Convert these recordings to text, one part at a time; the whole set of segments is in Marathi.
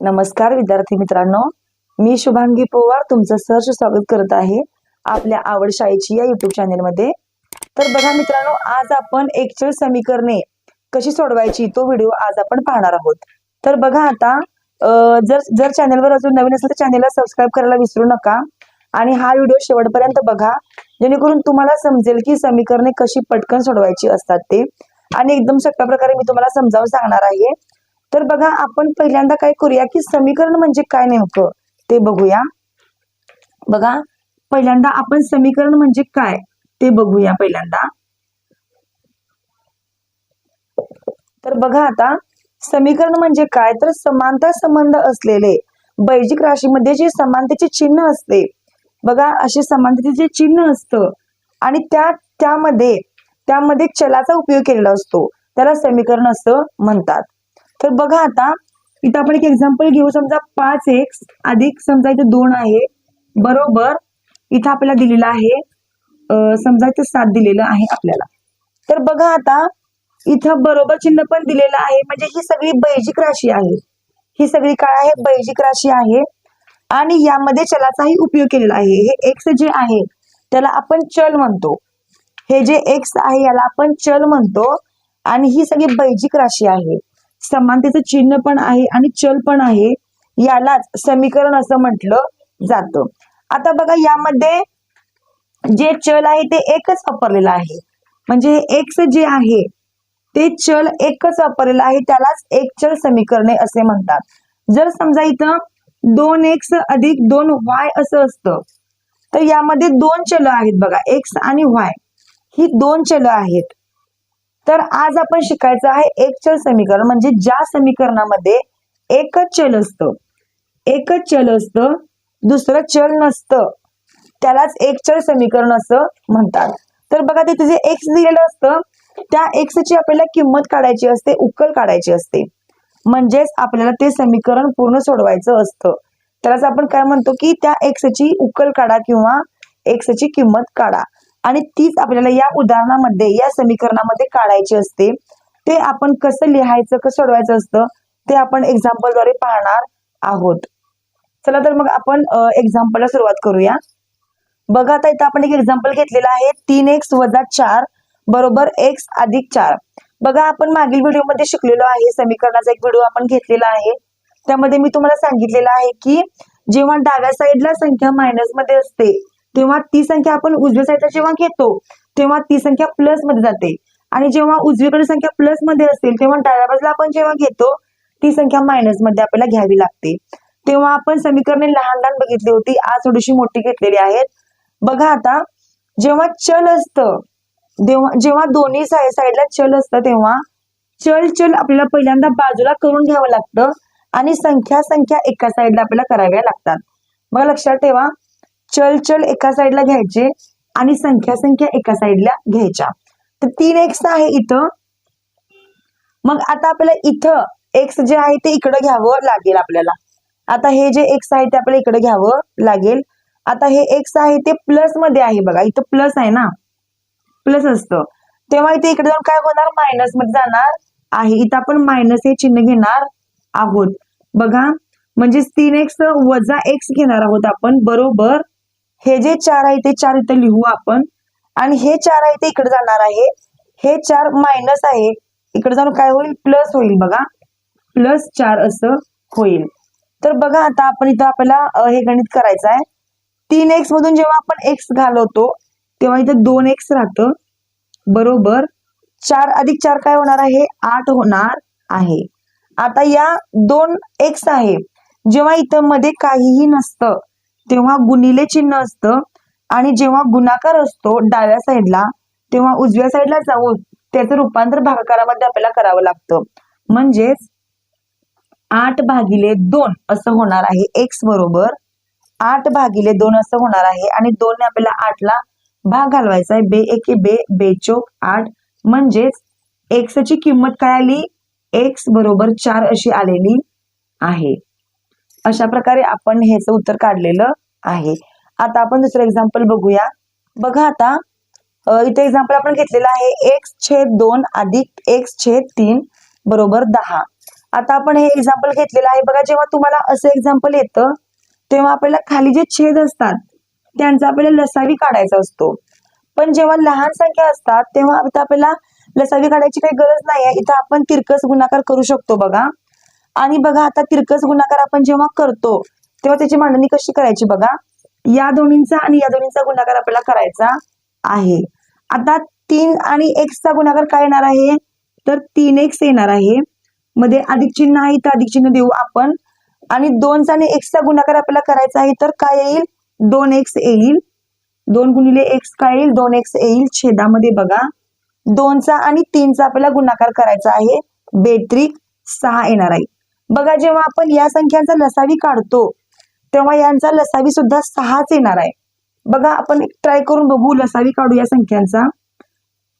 नमस्कार विद्यार्थी मित्रांनो. मी शुभांगी पोवार तुमचं सहर्ष स्वागत करत आहे आपल्या आवड शाळेची या युट्यूब चॅनेलमध्ये तर बघा मित्रांनो आज आपण एकचल समीकरणे कशी सोडवायची तो व्हिडिओ आज आपण पाहणार आहोत. तर बघा आता जर जर चॅनेलवर अजून नवीन असेल तर चॅनेलला सबस्क्राईब करायला विसरू नका. आणि हा व्हिडिओ शेवटपर्यंत बघा. जेणेकरून तुम्हाला समजेल की समीकरणे कशी पटकन सोडवायची असतात ते. आणि एकदम सोप्या प्रकारे मी तुम्हाला समजावून सांगणार आहे. तर बघा आपण पहिल्यांदा काय करूया की समीकरण म्हणजे काय नेमकं? ते बघूया. बघा पहिल्यांदा आपण समीकरण म्हणजे काय? ते बघूया पहिल्यांदा. तर बघा आता समीकरण म्हणजे काय? तर समानता संबंध असलेले बैजिक राशीमध्ये जे समानतेचे चिन्ह असते बघा असे समानतेचे जे चिन्ह असतं आणि त्या त्यामध्ये त्यामध्ये चलाचा उपयोग केलेला असतो. त्याला समीकरण असं म्हणतात. तर बघा आता इथं आपण एक एक्झाम्पल घेऊ. समजा पाच एक्स अधिक समजा इथे दोन आहे. बरोबर. इथं आपल्याला दिलेलं आहे. समजा इथं सात दिलेलं आहे आपल्याला. तर बघा आता इथं बरोबर चिन्ह पण दिलेलं आहे. म्हणजे ही सगळी बैजिक राशी आहे. ही सगळी काय आहे? बैजिक राशी आहे. आणि यामध्ये चलाचाही उपयोग केलेला आहे. हे एक्स जे आहे त्याला आपण चल म्हणतो. हे जे एक्स आहे याला आपण चल म्हणतो. आणि ही सगळी बैजिक राशी आहे. समानतेचं चिन्ह पण आहे आणि चल पण आहे यालाच समीकरण असं म्हटलं जातं. आता बघा यामध्ये जे चल आहे ते एकच वापरलेलं आहे. म्हणजे एक्स जे आहे ते चल एकच वापरलेलं आहे त्यालाच एक चल समीकरणे असे म्हणतात. जर समजा इथं दोन एक्स अधिक दोन वाय असं असतं तर यामध्ये दोन चल आहेत बघा एक्स आणि वाय. ही दोन चल आहेत. तर आज आपण शिकायचं आहे एक चल समीकरण म्हणजे ज्या समीकरणामध्ये एकच चल असतं एकच चल असतं दुसरं चल नसतं त्यालाच एक चल समीकरण असं म्हणतात. तर बघा तिथे जे एक्स दिलेलं असतं त्या एक्सची आपल्याला किंमत काढायची असते उकल काढायची असते. म्हणजेच आपल्याला ते समीकरण पूर्ण सोडवायचं असतं. त्यालाच आपण काय म्हणतो की त्या एक्सची उकल काढा किंवा एक्सची किंमत काढा. आणि तीच आपल्याला या उदाहरणामध्ये या समीकरणामध्ये काढायची असते. ते आपण कसं लिहायचं कसं सोडवायचं असतं ते आपण एक्झाम्पलद्वारे पाहणार आहोत. चला तर मग आपण एक्झाम्पलला सुरुवात करूया. बघा आता इथं आपण एक एक्झाम्पल घेतलेलं आहे. तीन एक्स वजा चार बरोबर एक्स अधिक चार. बघा आपण मागील व्हिडिओमध्ये शिकलेलो आहे. समीकरणाचा एक व्हिडिओ आपण घेतलेला आहे. त्यामध्ये मी तुम्हाला सांगितलेलं आहे की जेव्हा डाव्या साईडला संख्या मायनसमध्ये असते तेव्हा ती संख्या आपण उजव्या साईडला जेव्हा घेतो तेव्हा ती संख्या प्लसमध्ये जाते. आणि जेव्हा उजवीकडे संख्या प्लसमध्ये असेल तेव्हा डाव्या बाजूला आपण जेव्हा घेतो ती संख्या मायनसमध्ये आपल्याला घ्यावी लागते. तेव्हा आपण समीकरणे लहान लहान बघितली होती आज थोडीशी मोठी घेतलेली आहेत. बघा आता जेव्हा चल असतं जेव्हा जेव्हा दोन्ही साई- साईडला चल असतं तेव्हा चल चल आपल्याला पहिल्यांदा बाजूला करून घ्यावं लागतं आणि संख्या संख्या एका साईडला आपल्याला कराव्या लागतात. मग लक्षात ठेवा. चल चल एका साईडला घ्यायचे आणि संख्या संख्या एका साईडला घ्यायच्या. तर तीन एक्स आहे इथं. मग आता आपल्याला इथं एक्स जे आहे ते इकडं घ्यावं लागेल आपल्याला. आता हे जे एक्स आहे ते आपल्याला इकडे घ्यावं लागेल. आता हे एक्स आहे ते प्लसमध्ये आहे बघा. इथं प्लस आहे ना? प्लस असतं. तेव्हा इथे इकडे जाऊन काय होणार? मायनसमध्ये जाणार आहे. इथं आपण मायनस हे चिन्ह घेणार आहोत. बघा. म्हणजे तीन एक्स वजा एक्स घेणार आहोत आपण. बरोबर? हे जे चार आहे ते चार इथं लिहू आपण. आणि हे चार आहे ते इकडे जाणार आहे. हे चार मायनस आहे. इकडे जाऊन काय होईल? प्लस होईल बघा. प्लस चार असं होईल. तर बघा आता आपण इथं आपल्याला हे गणित करायचं आहे. तीन एक्स मधून जेव्हा आपण एक्स घालवतो तेव्हा इथं दोन एक्स राहतं. बरोबर? चार अधिक चार काय होणार आहे? आठ होणार आहे. आता या दोन एक्स आहे. जेव्हा इथं मध्ये काहीही नसतं तेव्हा गुणिले चिन्ह असतं. आणि जेव्हा गुणाकार असतो डाव्या साईडला तेव्हा उजव्या साईडला जाऊन त्याचं रूपांतर भागाकारामध्ये आपल्याला करावं लागतं. म्हणजेच आठ भागिले दोन असं होणार आहे एक्स बरोबर. आठ भागिले दोन असं होणार आहे आणि दोन आपल्याला आठला भाग घालवायचा आहे. बे एके बे बेचोक आठ. म्हणजेच एक्सची किंमत काय आली? एक्स बरोबर चार अशी आलेली आहे. अशा प्रकारे आपण ह्याचं उत्तर काढलेलं आहे. आता आपण दुसरं एक्झाम्पल बघूया. बघा आता इथे एक्झाम्पल आपण घेतलेलं आहे. एक्स छेद दोन अधिक एक्स छेद तीन बरोबर दहा. आता आपण हे एक्झाम्पल घेतलेलं आहे. बघा जेव्हा तुम्हाला असं एक्झाम्पल येतं तेव्हा आपल्याला खाली जे छेद असतात त्यांचा आपल्याला लसावी काढायचा असतो. पण जेव्हा लहान संख्या असतात तेव्हा इथं आपल्याला लसावी काढायची काही गरज नाही आहे इथं आपण तिरकस गुणाकार करू शकतो बघा. आणि बघा आता तिरकस गुणाकार आपण जेव्हा करतो तेव्हा त्याची मांडणी कशी करायची बघा? या दोन्हींचा आणि या दोन्हींचा गुणाकार आपल्याला करायचा आहे. आता तीन आणि एक्सचा गुणाकार काय येणार आहे? तर तीन एक्स येणार आहे. मध्ये अधिक चिन्ह आहे तर अधिक चिन्ह देऊ आपण. आणि दोनचा आणि एक्सचा गुणाकार आपल्याला करायचा आहे तर काय येईल? दोन एक्स येईल. दोन गुणिले एक्स काय येईल? दोन एक्स येईल. छेदामध्ये बघा. दोनचा आणि तीनचा आपल्याला गुणाकार करायचा आहे. बेत्रिक सहा येणार आहे. बघा जेव्हा आपण या संख्यांचा लसावी काढतो तेव्हा यांचा लसावी सुद्धा सहाच येणार आहे. बघा आपण ट्राय करून बघू लसावी काढू या संख्यांचा.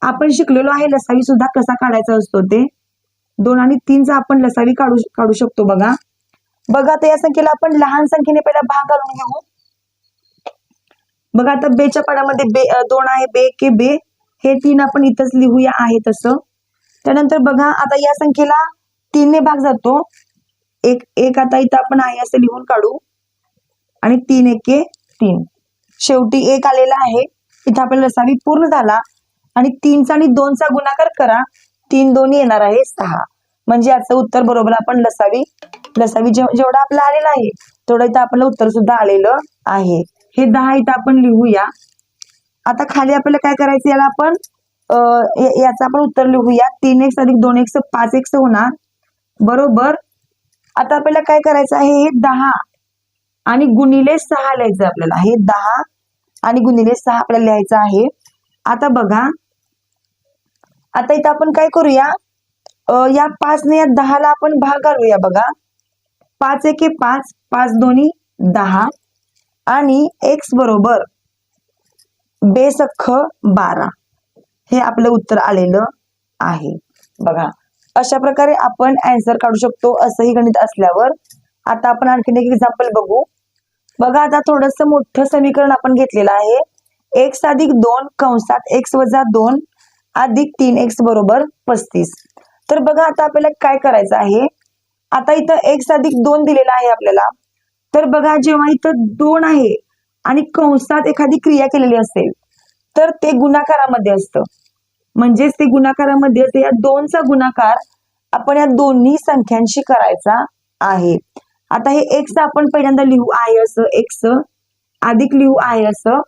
आपण शिकलेलो आहे लसावी सुद्धा कसा काढायचा असतो ते. दोन आणि तीनचा आपण लसावी काढू काढू शकतो बघा. बघा आता या संख्येला आपण लहान संख्येने पहिला भाग घालून घेऊ. बघा आता बेच्या पाडामध्ये बे दोन आहे बे के बे हे तीन आपण इथंच लिहूया आहे तसं. त्यानंतर बघा आता या संख्येला तीनने भाग जातो. एक एक आता इथं आपण आहे असं लिहून काढू. आणि तीन एके तीन. शेवटी एक आलेला आहे. इथं आपल्याला लसावी पूर्ण झाला. आणि तीनचा आणि दोनचा गुणाकार करा. तीन दोन्ही येणार आहे सहा. म्हणजे याचं उत्तर बरोबर आपण लसावी लसावी जेवढा आपला आलेला आहे तेवढं इथं आपलं उत्तर सुद्धा आलेलं आहे. हे दहा इथं आपण लिहूया. आता खाली आपल्याला काय करायचं याला आपण याचं आपण उत्तर लिहूया. तीन एक्स अधिक दोन एक्स पाच एक्स होणार. बरोबर. आता आपल्याला काय करायचं आहे? हे दहा आणि गुणिले सहा लिहायचं आहे आपल्याला. हे दहा आणि गुणिले सहा आपल्याला लिहायचं आहे. आता बघा. आता इथं आपण काय करूया? या पाचने या दहाला आपण भाग घालूया बघा. पाच एके पाच पाच दोन्ही दहा आणि एक्स बरोबर बेसख्ख बारा. हे आपलं उत्तर आलेलं आहे. बघा. अशा प्रकारे आपण अँसर काढू शकतो असंही गणित असल्यावर. आता आपण आणखीन एक एक्झाम्पल बघू. बघा आता थोडस मोठं समीकरण आपण घेतलेलं आहे. एक्स अधिक दोन कंसात एक्स वजा दोन अधिक तीन एक्स बरोबर पस्तीस. तर बघा आता आपल्याला काय करायचं आहे? आता इथं एक्स अधिक दोन दिलेला आहे आपल्याला. तर बघा जेव्हा इथं दोन आहे आणि कंसात एखादी क्रिया केलेली असेल तर ते गुणाकारामध्ये असतं. म्हणजेच ते गुणाकारामध्ये असते या दोनचा गुणाकार आपण या दोन्ही संख्यांशी करायचा आहे. आता हे एक्स आपण पहिल्यांदा लिहू आहे असं एक्स अधिक लिहू आहे असं.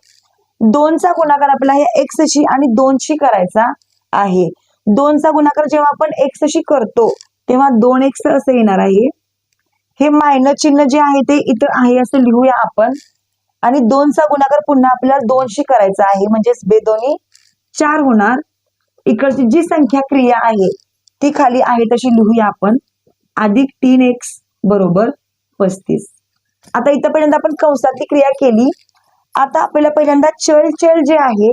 दोनचा गुणाकार आपला हे एक्सशी आणि दोनशी करायचा आहे. दोनचा गुणाकार जेव्हा आपण एक्सशी करतो तेव्हा दोन एक्स असं येणार आहे. हे मायनस चिन्ह जे आहे ते इथं आहे असं लिहूया आपण. आणि दोनचा गुणाकार पुन्हा आपल्याला दोनशी करायचा आहे म्हणजेच बेदोनी चार होणार. इकडची जी संख्या क्रिया आहे ती खाली आहे तशी लिहूया आपण. अधिक तीन एक्स बरोबर पस्तीस. आता इथंपर्यंत आपण कंसातली क्रिया केली. आता आपल्याला पहिल्यांदा चल चल जे आहे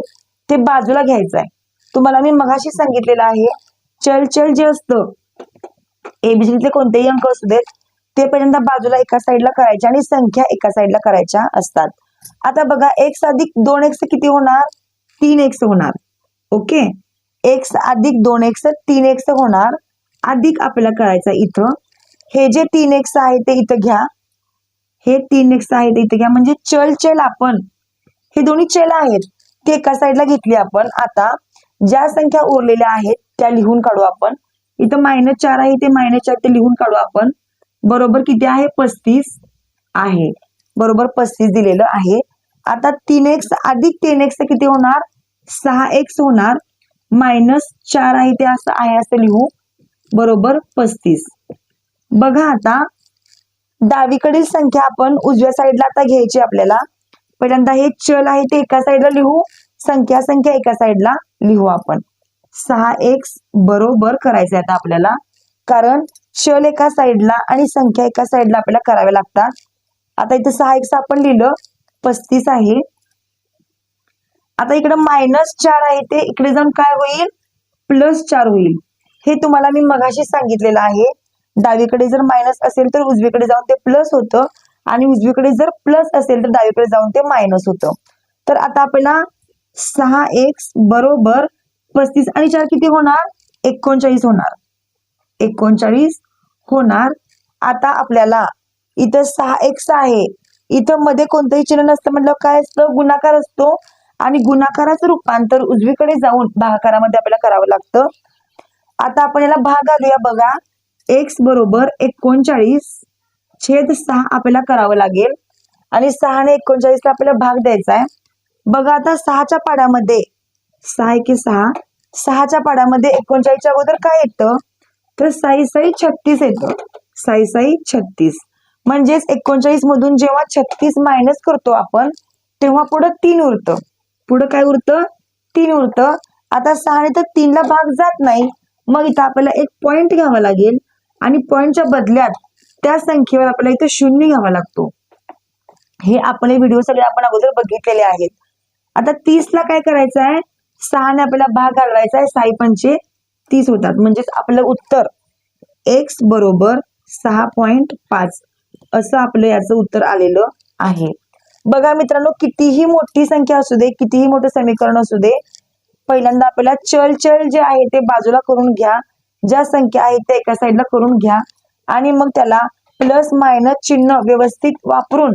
ते बाजूला घ्यायचं आहे तुम्हाला मी मगाशी सांगितलेलं आहे. चल चल जे असतं एबीसीतले कोणतेही अंक असू देत ते पहिल्यांदा बाजूला एका साईडला करायचे आणि संख्या एका साईडला करायच्या असतात. आता बघा एक्स अधिक दोन एक्स किती होणार? तीन एक्स होणार. ओके? एक्स अधिक दोन एक्स तीन एक्स होणार. अधिक आपल्याला करायचं इथं. हे जे तीन एक्स आहे ते इथं घ्या. हे तीन एक्स आहे ते इथं घ्या. म्हणजे चल चल आपण. हे दोन्ही चल आहेत. ते एका साईडला घेतली आपण. आता ज्या संख्या उरलेल्या आहेत त्या लिहून काढू आपण. इथं मायनस चार आहे ते मायनस चार ते लिहून काढू आपण. बरोबर किती आहे? पस्तीस आहे. बरोबर पस्तीस दिलेलं आहे. आता तीन एक्स अधिक तीन एक्स किती होणार? सहा एक्स होणार. मायनस चार आहे ते असं आहे असं लिहू. बरोबर पस्तीस. बघा आता डावीकडील संख्या आपण उजव्या साईडला आता घ्यायची आपल्याला. पहिल्यांदा हे चल आहे ते एका साईडला लिहू. संख्या संख्या एका साईडला लिहू आपण. सहा एक्स बरोबर करायचं आता आपल्याला. कारण चल एका साईडला आणि संख्या एका साईडला आपल्याला कराव्या लागतात. आता इथं सहा एक्स आपण लिहिलं. पस्तीस आहे. आता इकडं मायनस चार आहे ते. इकडे जाऊन काय होईल? प्लस चार होईल. हे तुम्हाला मी मगाशी सांगितलेलं आहे. डावीकडे जर मायनस असेल तर उजवीकडे जाऊन ते प्लस होतं. आणि उजवीकडे जर प्लस असेल तर डावीकडे जाऊन ते मायनस होतं. तर आता आपल्याला सहा एक्स बरोबर पस्तीस आणि चार किती होणार? एकोणचाळीस होणार. एकोणचाळीस होणार. आता आपल्याला इथं सहा एक्स आहे. इथं मध्ये कोणतंही चिन्ह नसतं म्हटलं काय असतं? गुणाकार असतो. आणि गुणाकाराचं रूपांतर उजवीकडे जाऊन भागाकारामध्ये आपल्याला करावं लागतं. आता आपण याला भाग घालूया बघा. एक्स बरोबर एकोणचाळीस छेद सहा आपल्याला करावं लागेल. आणि सहाने एकोणचाळीसला आपल्याला भाग द्यायचा आहे. बघा आता सहाच्या पाड्यामध्ये सहा एके सहा. सहाच्या पाड्यामध्ये एकोणचाळीसच्या अगोदर काय येतं? तर साई साई छत्तीस येतं. साई साई छत्तीस. म्हणजेच एकोणचाळीस मधून जेव्हा छत्तीस मायनस करतो आपण तेव्हा पुढं तीन उरतं. पुढं काय उरतं? तीन उरतं. आता सहाने तर तीनला भाग जात नाही. मग इथं आपल्याला एक पॉइंट घ्यावा लागेल. आणि पॉइंटच्या बदल्यात त्या संख्येवर आपल्याला इथं शून्य घ्यावा लागतो. हे आपण व्हिडिओ सगळे आपण अगोदर बघितलेले आहेत. आता तीस ला काय करायचं आहे? सहाने आपल्याला भाग घालवायचा आहे. साई पंचे तीस होतात. म्हणजेच आपलं उत्तर एक्स बरोबर सहा पॉइंट पाच. असं आपलं याचं उत्तर आलेलं आहे. बघा मित्रांनो कितीही मोठी संख्या असू दे कितीही मोठं समीकरण असू दे पहिल्यांदा आपल्याला चल चल जे आहे ते बाजूला करून घ्या. ज्या संख्या आहेत त्या एका साईडला करून घ्या. आणि मग त्याला प्लस मायनस चिन्ह व्यवस्थित वापरून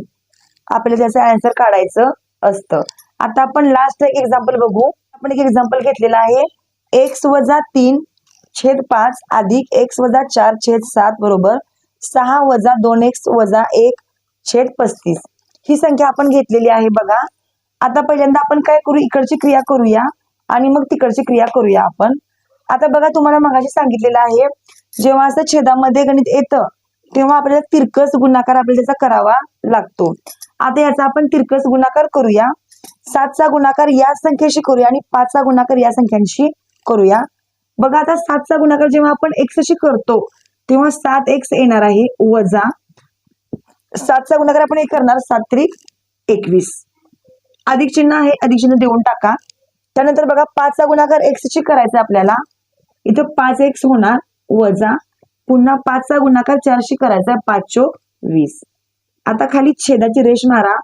आपल्याला त्याचं आन्सर काढायचं असतं. आता आपण लास्ट एक एक्झाम्पल बघू. आपण एक एक्झाम्पल घेतलेलं आहे. एक्स वजा तीन छेद पाच अधिक एक्स वजा चार छेद सात बरोबर सहा वजा दोन एक्स वजा एक छेद पस्तीस. ही संख्या आपण घेतलेली आहे बघा. आता पहिल्यांदा आपण काय करू इकडची क्रिया करूया आणि मग तिकडची क्रिया करूया आपण. आता बघा तुम्हाला मगाशी सांगितलेलं आहे जेव्हा असं छेदामध्ये गणित येतं तेव्हा आपल्याला तिरकस गुणाकार आपल्याला त्याचा करावा लागतो. आता याचा आपण तिरकस गुणाकार करूया. सातचा गुणाकार या संख्येशी करूया आणि पाचचा गुणाकार या संख्यांशी करूया. बघा आता सातचा गुणाकार जेव्हा आपण एक्सशी करतो तेव्हा सात एक्स येणार आहे वजा सातचा गुणाकार आपण एक करणार. सात त्रिक एकवीस. अधिक चिन्ह आहे अधिक चिन्ह देऊन टाका. त्यानंतर बघा पाचचा गुणाकार एक्सची करायचा आपल्याला. इथं पाच एक्स होणार वजा. पुन्हा पाचचा गुणाकार चारशी करायचा पाच चोक वीस. आता खाली छेदाची रेष मारा.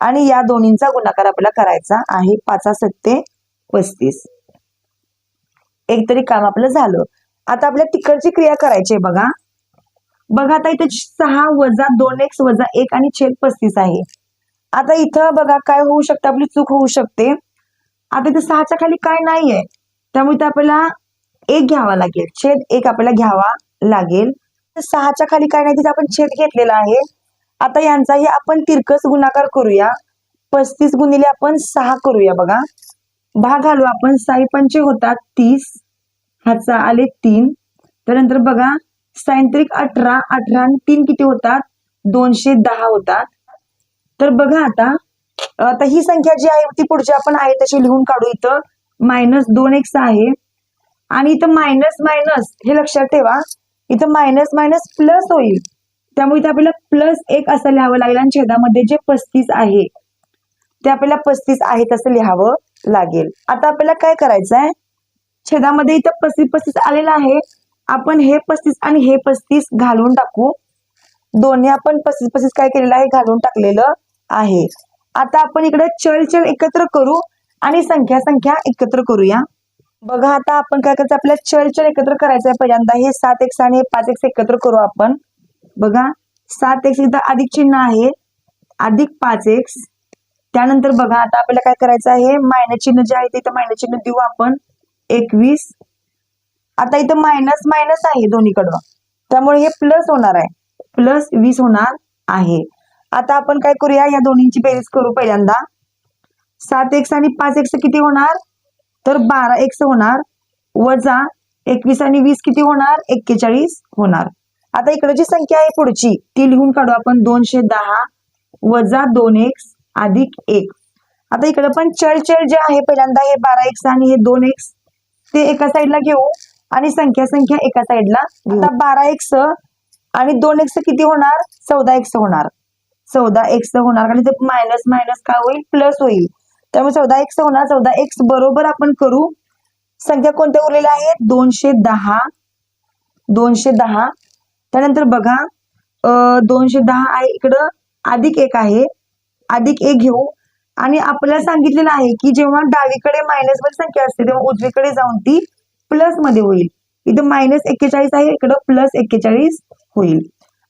आणि या दोन्हींचा गुणाकार आपल्याला करायचा आहे पाचा सत्ते पस्तीस. एक तरी काम आपलं झालं. आता आपल्या तिकडची क्रिया करायची आहे बघा. बघा आता इथे सहा वजा दोन एक्स वजा एक आणि छेद पस्तीस आहे. आता इथं बघा काय होऊ शकतं आपली चूक होऊ शकते. आता इथे सहाच्या खाली काय नाहीये त्यामुळे इथे आपल्याला एक घ्यावा लागेल. छेद एक आपल्याला घ्यावा लागेल. सहाच्या खाली काय नाही तिथं आपण छेद घेतलेला आहे. आता यांचाही आपण तिरकस गुणाकार करूया. पस्तीस गुणिले आपण सहा करूया बघा. भाग घालू आपण. साई पंचे होतात तीस हाचा आले तीन. त्यानंतर बघा सायंत्रिक अठरा अठरा आणि तीन किती होतात? दोनशे दहा होतात. तर बघा आता आता ही संख्या जी आहे ती पुढची आपण आहे तशी लिहून काढू इथं. मायनस दोन एक्स आहे. आणि इथं मायनस मायनस हे लक्षात ठेवा. इथं मायनस मायनस प्लस होईल. त्यामुळे इथे आपल्याला प्लस एक असं लिहावं लागेल आणि छेदामध्ये जे पस्तीस आहे ते आपल्याला पस्तीस आहे तसं लिहावं लागेल. आता आपल्याला काय करायचं आहे छेदामध्ये इथं पस्तीस पस्तीस आलेलं आहे. आपण हे पस्तीस आणि हे पस्तीस घालून टाकू. दोन्ही आपण पस्तीस पस्तीस काय केलेलं आहे? घालून टाकलेलं आहे. आता आपण इकडे चल चल एकत्र करू आणि संख्या संख्या एकत्र करूया. बघा आता आपण काय करायचं? आपल्याला चल चल एकत्र करायचं आहे पहिल्यांदा. हे सात एक्स आणि हे पाच एक्स एकत्र करू आपण. बघा सात एक्स इथं अधिक चिन्ह आहे. अधिक पाच एक्स. त्यानंतर बघा आता आपल्याला काय करायचं आहे? मायनस चिन्ह जे आहे ते इथं मायनस चिन्ह देऊ आपण. एकवीस. आता इथं मायनस मायनस आहे दोन्हीकडं त्यामुळे हे प्लस होणार आहे. प्लस वीस होणार आहे. आता आपण काय करूया? या दोन्हींची बेरीज करू पहिल्यांदा. सात एक्स आणि पाच एक्स किती होणार? तर बारा एक्स होणार. वजा एकवीस आणि वीस किती होणार? एक्केचाळीस होणार. आता इकडे जी संख्या आहे पुढची ती लिहून काढू आपण. दोनशे दहा वजा दोन एक्स अधिक एक. आता इकडे पण चल चल जे आहे पहिल्यांदा हे बारा एक्स आणि हे दोन एक्स ते एका साईडला घेऊ. आणि संख्या संख्या एका साईडला आता बारा एक्स आणि दोन एक्स किती होणार? चौदा एक्स होणार. चौदा एक्स होणार. आणि ते मायनस मायनस काय होईल? प्लस होईल. त्यामुळे चौदा एक्स होणार. चौदा एक्स बरोबर आपण करू. संख्या कोणत्या उरलेल्या आहेत? दोनशे दहा. दोनशे दहा. त्यानंतर बघा दोनशे दहा आहे इकडं. अधिक एक आहे. अधिक एक घेऊ. आणि आपल्याला सांगितलेलं आहे की जेव्हा डावीकडे मायनसमध्ये संख्या असते तेव्हा उजवीकडे जाऊन ती प्लसमध्ये होईल. इथं मायनस एक्केचाळीस आहे इकडं प्लस एक्केचाळीस होईल.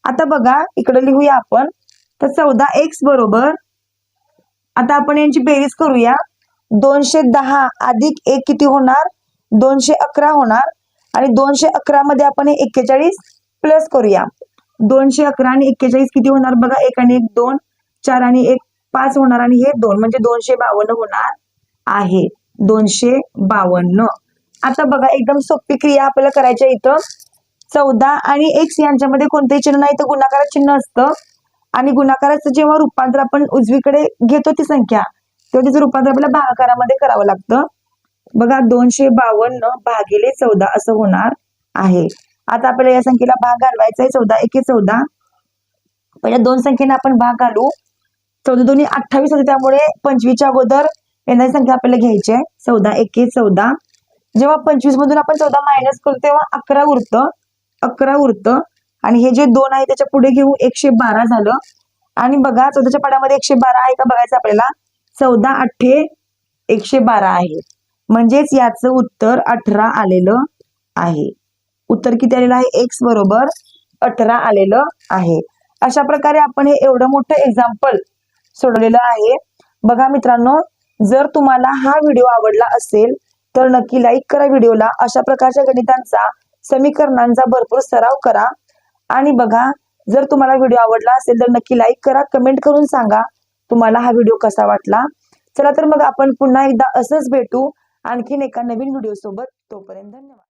आता बघा इकडं लिहूया आपण. तर चौदा एक्स बरोबर आता आपण यांची बेरीज करूया. दोनशे दहा अधिक एक किती होणार? दोनशे अकरा होणार. आणि दोनशे अकरा मध्ये आपण हे एक्केचाळीस प्लस करूया. दोनशे अकरा आणि एक्केचाळीस किती होणार बघा? एक आणि एक दोन चार आणि एक पाच होणार आणि हे दोन. म्हणजे दोनशे बावन्न होणार आहे. दोनशे बावन्न. आता बघा एकदम सोपी क्रिया आपल्याला करायची इथं. चौदा आणि एक्स यांच्यामध्ये कोणतेही चिन्ह नाही तर गुणाकारा चिन्ह असतं. आणि गुणाकाराचं जेव्हा रूपांतर आपण उजवीकडे घेतो ती संख्या तेव्हा तिचं रूपांतर आपल्याला भागाकारामध्ये करावं लागतं. बघा दोनशे बावन्न भागिले चौदा असं होणार आहे. आता आपल्याला या संख्येला भाग घालवायचा आहे. चौदा एके चौदा. पहिल्या दोन संख्येने आपण भाग घालू. चौदा दोन्ही अठ्ठावीस होते त्यामुळे पंचवीच्या अगोदर येणारी संख्या आपल्याला घ्यायची आहे. चौदा एके चौदा. जेव्हा पंचवीस मधून आपण चौदा मायनस करतो तेव्हा अकरा उरतं. अकरा उरतं. आणि हे जे दोन आहे त्याच्या पुढे घेऊ एकशे बारा झालं. आणि बघा चौदाच्या पाड्यामध्ये एकशे बारा आहे का बघायचं आपल्याला? चौदा अठ्ठे एकशे बारा आहे. म्हणजेच याचं उत्तर अठरा आलेलं आहे. उत्तर किती आलेलं आहे? एक्स बरोबर अठरा आलेलं आहे. अशा प्रकारे आपण हे एवढं मोठं एक्झाम्पल सोडवलेलं आहे. बघा मित्रांनो जर तुम्हाला हा व्हिडिओ आवडला असेल तर नक्की लाईक करा व्हिडिओला अशा प्रकारच्या गणितांचा समीकरणांचा भरपूर सराव करा. आणि बघा जर तुम्हाला व्हिडिओ आवडला असेल तर नक्की लाईक करा. कमेंट करून सांगा तुम्हाला हा व्हिडिओ कसा वाटला. चला तर मग आपण पुन्हा एकदा असंच भेटू. आणखीन एका नवीन व्हिडिओ सोबत तोपर्यंत धन्यवाद.